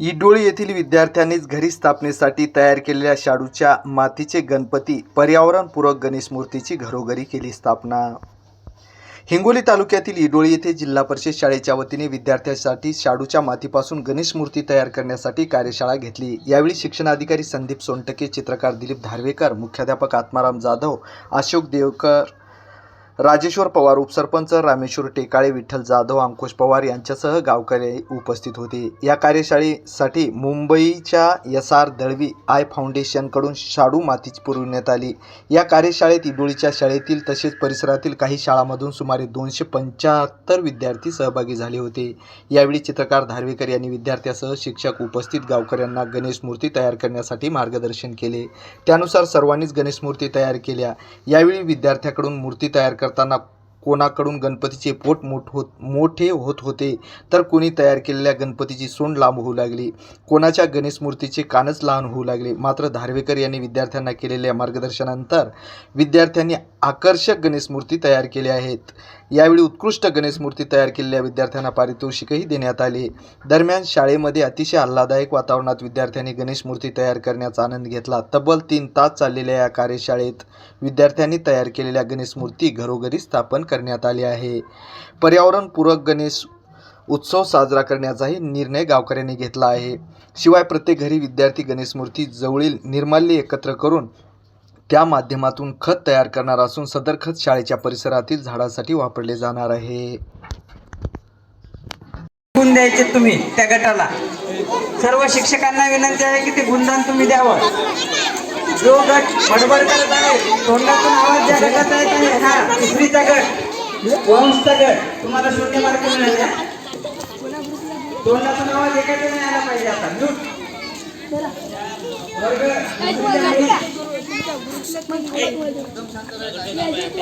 इडोळी येथील विद्यार्थ्यांनीच घरी स्थापनेसाठी तयार केलेल्या शाडूच्या मातीचे गणपती पर्यावरणपूरक गणेश मूर्तीची घरोघरी केली स्थापना. हिंगोली तालुक्यातील इडोळी येथे जिल्हा परिषद शाळेच्या वतीने विद्यार्थ्यांसाठी शाडूच्या मातीपासून गणेश मूर्ती तयार करण्यासाठी कार्यशाळा घेतली. यावेळी शिक्षणाधिकारी संदीप सोनटके चित्रकार दिलीप धारवेकर मुख्याध्यापक आत्माराम जाधव अशोक देवकर राजेश्वर पवार उपसरपंच रामेश्वर टेकाळे विठ्ठल जाधव अंकुश पवार यांच्यासह गावकरी उपस्थित होते. या कार्यशाळेसाठी मुंबईच्या एस आर दळवी आय फाउंडेशनकडून शाडू मातीच पुरविण्यात आली. या कार्यशाळेत इडोळीच्या शाळेतील तसेच परिसरातील काही शाळांमधून सुमारे दोनशे पंच्याहत्तर विद्यार्थी सहभागी झाले होते. यावेळी चित्रकार धारवेकर यांनी विद्यार्थ्यासह शिक्षक उपस्थित गावकऱ्यांना गणेश मूर्ती तयार करण्यासाठी मार्गदर्शन केले. त्यानुसार सर्वांनीच गणेश मूर्ती तयार केल्या. यावेळी विद्यार्थ्याकडून मूर्ती तयार कर करताना कोणाकडून गणपतीचे पोट मोठ होत मोठे होत होते तर कोणी तयार केलेल्या गणपतीची सोंड लांब होऊ लागली. कोणाच्या गणेश मूर्तीचे कानच लहान होऊ लागले. मात्र धारवेकर यांनी विद्यार्थ्यांना केलेल्या मार्गदर्शनानंतर विद्यार्थ्यांनी आकर्षक गणेश मूर्ती तयार केल्या आहेत. यावेळी उत्कृष्ट गणेश मूर्ती तयार केलेल्या विद्यार्थ्यांना पारितोषिकही देण्यात आले. दरम्यान शाळेमध्ये अतिशय आल्हादायक वातावरणात विद्यार्थ्यांनी गणेश मूर्ती तयार करण्याचा आनंद घेतला. तब्बल तीन तास चाललेल्या या कार्यशाळेत विद्यार्थ्यांनी तयार केलेल्या गणेश मूर्ती घरोघरी स्थापन करण्यात आली आहे. पर्यावरणपूरक गणेश उत्सव साजरा करण्याचाही निर्णय गावकऱ्यांनी घेतला आहे. शिवाय प्रत्येक घरी विद्यार्थी गणेश मूर्ती जवळील निर्माल्य एकत्र करून त्या माध्यमातून खत तयार करणार असून सदर खत शाळेच्या परिसरातील झाडासाठी वापरले जाणार आहे. गुण द्यायचे तुम्ही त्या गटाला. सर्व शिक्षकांना विनंती आहे की ते गुणदान तुम्ही द्यावं. जो गट बडबड करत आहे तोंडातून आवाज ज्या गटाचा येत आहे हा तिसरीचा गट वंशचा गट. तुम्हाला शून्य मार्क मिळाले तोंडातून आवाज एकाच नाही आला पाहिजे आता. म्यूट वर्ग